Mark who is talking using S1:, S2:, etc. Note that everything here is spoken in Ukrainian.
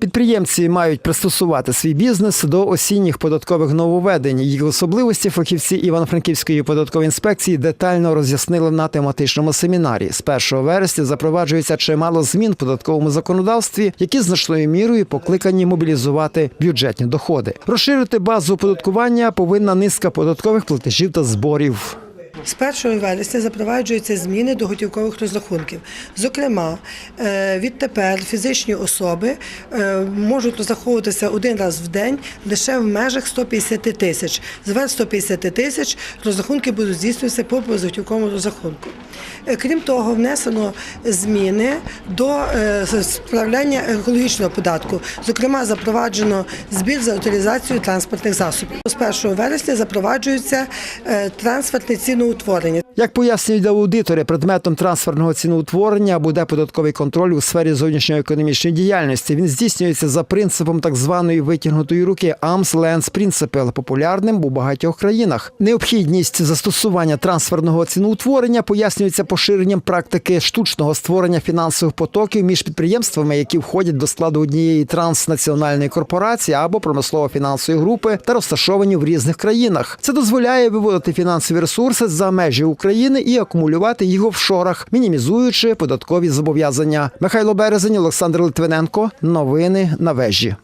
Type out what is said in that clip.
S1: Підприємці мають пристосувати свій бізнес до осінніх податкових нововведень. Їх особливості фахівці Івано-Франківської податкової інспекції детально роз'яснили на тематичному семінарі. З 1 вересня запроваджується чимало змін в податковому законодавстві, які значною мірою покликані мобілізувати бюджетні доходи. Розширити базу оподаткування повинна низка податкових платежів та зборів.
S2: З 1 вересня запроваджуються зміни до готівкових розрахунків. Зокрема, е, відтепер фізичні особи е, можуть розраховуватися один раз в день лише в межах 150 тисяч. Зверх 150 тисяч розрахунки будуть здійснюватися по безготівковому розрахунку. Е, Крім того, внесено зміни до е, справляння екологічного податку. Зокрема, запроваджено збір за утилізацію транспортних засобів. З 1 вересня запроваджується е, трансфертне ціноутворення.
S1: Як пояснюють аудитори, предметом трансферного ціноутворення буде податковий контроль у сфері зовнішньоекономічної діяльності. Він здійснюється за принципом так званої витягнутої руки Length Principle, популярним у багатьох країнах. Необхідність застосування трансферного ціноутворення пояснюється поширенням практики штучного створення фінансових потоків між підприємствами, які входять до складу однієї транснаціональної корпорації або промислово-фінансової групи та розташовані в різних країнах. Це дозволяє виводити фінансові ресурси за межі України і акумулювати їх в офшорах, мінімізуючи податкові зобов'язання. Михайло Березень, Олександр Литвиненко. Новини на вежі.